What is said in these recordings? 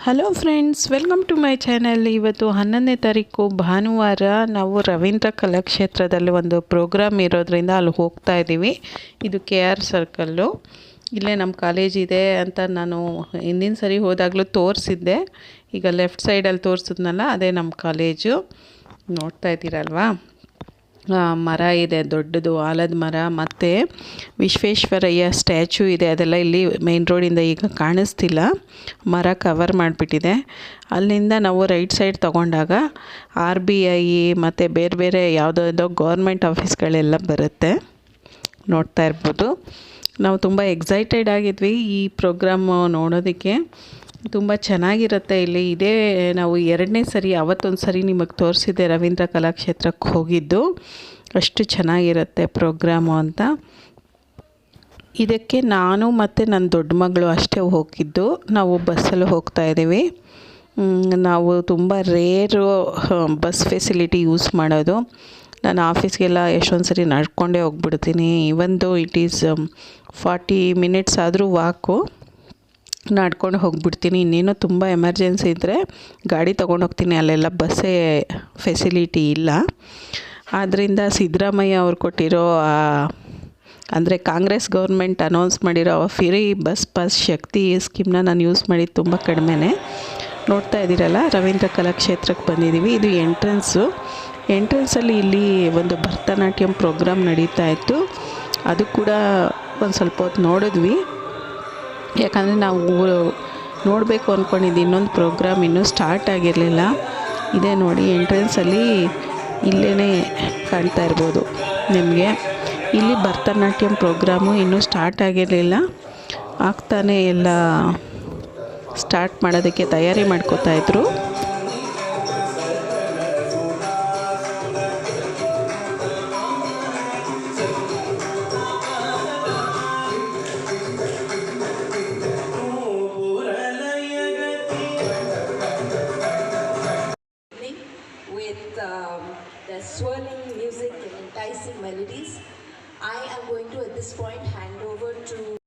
Hello friends welcome to my channel ಇವತ್ತು ಹನ್ನೊಂದನೇ ತಾರೀಕು ಭಾನುವಾರ ನಾವು ರವೀಂದ್ರ ಕಲಾಕ್ಷೇತ್ರದಲ್ಲಿ ಒಂದು ಪ್ರೋಗ್ರಾಮ್ ಇರೋದ್ರಿಂದ ಅಲ್ಲಿ ಹೋಗ್ತಾ ಇದ್ದೀವಿ. ಇದು ಕೆ ಆರ್ ಸರ್ಕಲ್ಲು ಇಲ್ಲೇ ನಮ್ಮ ಕಾಲೇಜ್ ಇದೆ ಅಂತ ನಾನು ಹಿಂದಿನ ಸರಿ ಹೋದಾಗಲೂ ತೋರಿಸಿದ್ದೆ. ಈಗ ಲೆಫ್ಟ್ ಸೈಡಲ್ಲಿ ತೋರಿಸಿದ್ನಲ್ಲ, ಅದೇ ನಮ್ಮ ಕಾಲೇಜು ನೋಡ್ತಾ ಇದ್ದೀರಲ್ವಾ? ಮರ ಇದೆ, ದೊಡ್ಡದು, ಆಲದ ಮರ, ಮತ್ತು ವಿಶ್ವೇಶ್ವರಯ್ಯ ಸ್ಟ್ಯಾಚು ಇದೆ. ಅದೆಲ್ಲ ಇಲ್ಲಿ ಮೇನ್ ರೋಡಿಂದ ಈಗ ಕಾಣಿಸ್ತಿಲ್ಲ. ಮರ ಕವರ್ ಮಾಡಿಬಿಟ್ಟಿದೆ. ಅಲ್ಲಿಂದ ನಾವು ರೈಟ್ ಸೈಡ್ ತಗೊಂಡಾಗ ಆರ್ ಬಿ ಐ ಮತ್ತು ಬೇರೆ ಬೇರೆ ಯಾವುದೋ ಗೌರ್ಮೆಂಟ್ ಆಫೀಸ್ಗಳೆಲ್ಲ ಬರುತ್ತೆ. ನೋಡ್ತಾ ಇರ್ಬೋದು. ನಾವು ತುಂಬ ಎಕ್ಸೈಟೆಡ್ ಆಗಿದ್ವಿ ಈ ಪ್ರೋಗ್ರಾಮು ನೋಡೋದಕ್ಕೆ. ತುಂಬ ಚೆನ್ನಾಗಿರುತ್ತೆ. ಇಲ್ಲಿ ಇದೇ, ನಾವು ಎರಡನೇ ಸರಿ, ಅವತ್ತೊಂದು ಸರಿ ನಿಮಗೆ ತೋರಿಸಿದ್ದೆ ರವೀಂದ್ರ ಕಲಾಕ್ಷೇತ್ರಕ್ಕೆ ಹೋಗಿದ್ದು. ಅಷ್ಟು ಚೆನ್ನಾಗಿರುತ್ತೆ ಪ್ರೋಗ್ರಾಮು ಅಂತ. ಇದಕ್ಕೆ ನಾನು ಮತ್ತು ನನ್ನ ದೊಡ್ಡ ಮಗಳು ಅಷ್ಟೇ ಹೋಗಿದ್ದು. ನಾವು ಬಸ್ಸಲ್ಲಿ ಹೋಗ್ತಾ ಇದ್ದೀವಿ. ನಾವು ತುಂಬ ರೇರು ಬಸ್ ಫೆಸಿಲಿಟಿ ಯೂಸ್ ಮಾಡೋದು. ನಾನು ಆಫೀಸ್ಗೆಲ್ಲ ಎಷ್ಟೊಂದು ಸರಿ ನಡ್ಕೊಂಡೇ ಹೋಗ್ಬಿಡ್ತೀನಿ. ಇವಂದು ಇಟ್ ಈಸ್, ಫಾರ್ಟಿ ಮಿನಿಟ್ಸ್ ಆದರೂ ವಾಕು. ನಡ್ಕೊಂಡು ಹೋಗ್ಬಿಡ್ತೀನಿ. ಇನ್ನೇನೋ ತುಂಬ ಎಮರ್ಜೆನ್ಸಿ ಇದ್ದರೆ ಗಾಡಿ ತೊಗೊಂಡು ಹೋಗ್ತೀನಿ. ಅಲ್ಲೆಲ್ಲ ಬಸ್ಸೇ ಫೆಸಿಲಿಟಿ ಇಲ್ಲ. ಆದ್ದರಿಂದ ಸಿದ್ದರಾಮಯ್ಯ ಅವ್ರು ಕೊಟ್ಟಿರೋ ಅಂದರೆ ಕಾಂಗ್ರೆಸ್ ಗೌರ್ಮೆಂಟ್ ಅನೌನ್ಸ್ ಮಾಡಿರೋ ಫ್ರೀ ಬಸ್ ಪಾಸ್ ಶಕ್ತಿ ಸ್ಕೀಮ್ನ ನಾನು ಯೂಸ್ ಮಾಡಿದ್ದು ತುಂಬ ಕಡಿಮೆನೆ. ನೋಡ್ತಾ ಇದ್ದೀರಲ್ಲ, ರವೀಂದ್ರ ಕಲಾಕ್ಷೇತ್ರಕ್ಕೆ ಬಂದಿದ್ದೀವಿ ಇದು ಎಂಟ್ರೆನ್ಸು ಎಂಟ್ರೆನ್ಸಲ್ಲಿ ಇಲ್ಲಿ ಒಂದು ಭರತನಾಟ್ಯಂ ಪ್ರೋಗ್ರಾಮ್ ನಡೀತಾ ಇತ್ತು. ಅದು ಕೂಡ ಒಂದು ಸ್ವಲ್ಪ ಹೊತ್ತು ನೋಡಿದ್ವಿ. ಯಾಕಂದರೆ ನಾವು ನೋಡಬೇಕು ಅಂದ್ಕೊಂಡಿದ್ದು ಇನ್ನೊಂದು ಪ್ರೋಗ್ರಾಮ್ ಇನ್ನೂ ಸ್ಟಾರ್ಟ್ ಆಗಿರಲಿಲ್ಲ. ಇದೇ ನೋಡಿ ಎಂಟ್ರೆನ್ಸಲ್ಲಿ ಇಲ್ಲೇ ಕಾಣ್ತಾ ಇರ್ಬೋದು ನಿಮಗೆ. ಇಲ್ಲಿ ಭರತನಾಟ್ಯಂ ಪ್ರೋಗ್ರಾಮು ಇನ್ನೂ ಸ್ಟಾರ್ಟ್ ಆಗಿರಲಿಲ್ಲ. ಆಗ್ತಾನೆ ಎಲ್ಲ ಸ್ಟಾರ್ಟ್ ಮಾಡೋದಕ್ಕೆ ತಯಾರಿ ಮಾಡ್ಕೋತಾ swirling music and enticing melodies. I am going to at this point hand over to.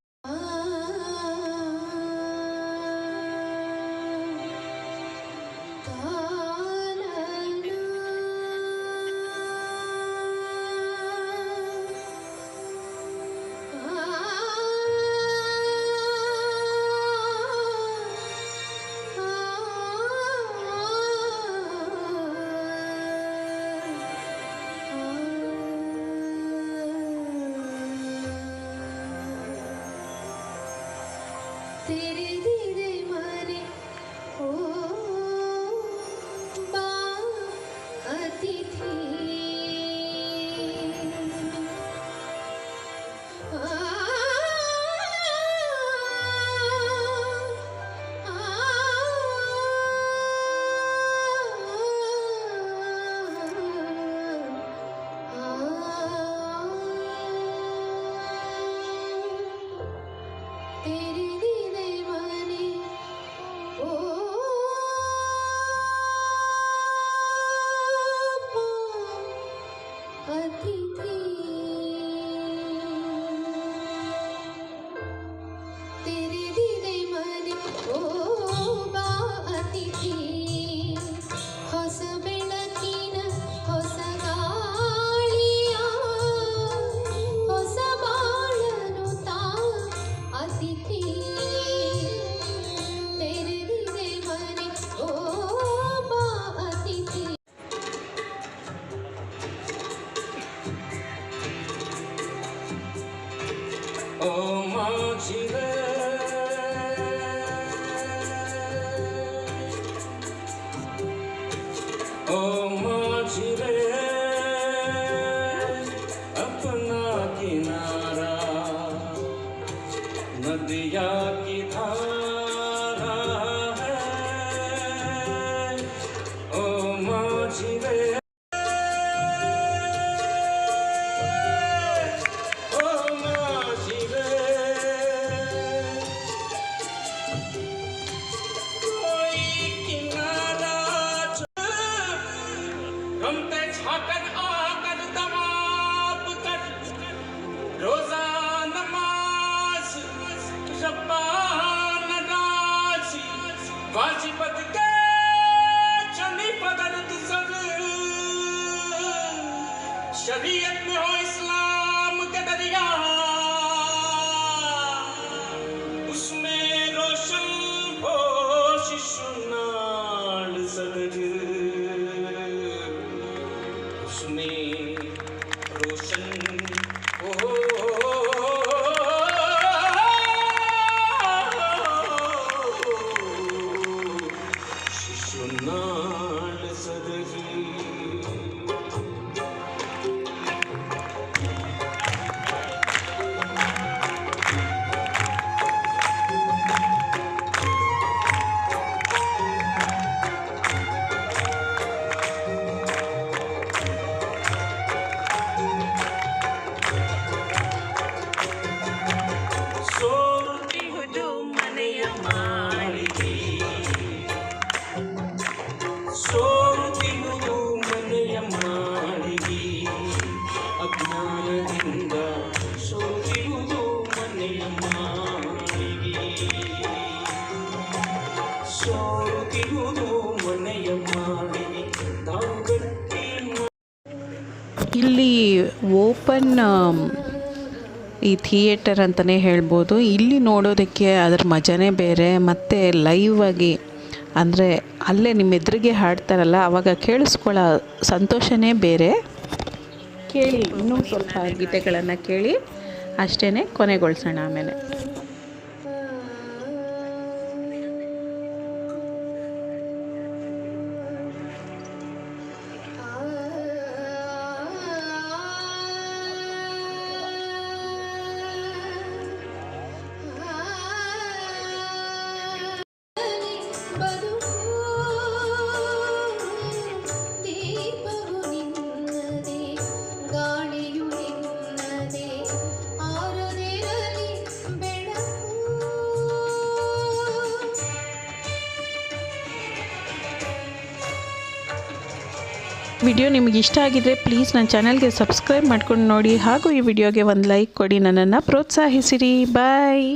ಇಲ್ಲಿ ಓಪನ್ ಈ ಥಿಯೇಟರ್ ಅಂತಲೇ ಹೇಳ್ಬೋದು. ಇಲ್ಲಿ ನೋಡೋದಕ್ಕೆ ಅದರ ಮಜನೇ ಬೇರೆ, ಮತ್ತು ಲೈವ್ ಆಗಿ, ಅಂದರೆ ಅಲ್ಲೇ ನಿಮ್ಮ ಎದುರಿಗೆ ಹಾಡ್ತಾರಲ್ಲ ಆವಾಗ ಕೇಳಿಸ್ಕೊಳ್ಳೋ ಸಂತೋಷನೇ ಬೇರೆ. ಕೇಳಿ, ಇನ್ನೂ ಸ್ವಲ್ಪ ಗೀತೆಗಳನ್ನು ಕೇಳಿ ಅಷ್ಟೇ ಕೊನೆಗೊಳಿಸೋಣ ಆಮೇಲೆ. ವಿಡಿಯೋ ನಿಮಗೆ ಇಷ್ಟ ಆಗಿದ್ರೆ ಪ್ಲೀಸ್ ನನ್ನ ಚಾನಲ್ಗೆ ಸಬ್ಸ್ಕ್ರೈಬ್ ಮಾಡ್ಕೊಂಡು ನೋಡಿ ಹಾಗೂ ಈ ವಿಡಿಯೋಗೆ ಒಂದು ಲೈಕ್ ಕೊಡಿ ನನ್ನನ್ನು ಪ್ರೋತ್ಸಾಹಿಸಿರಿ. ಬಾಯ್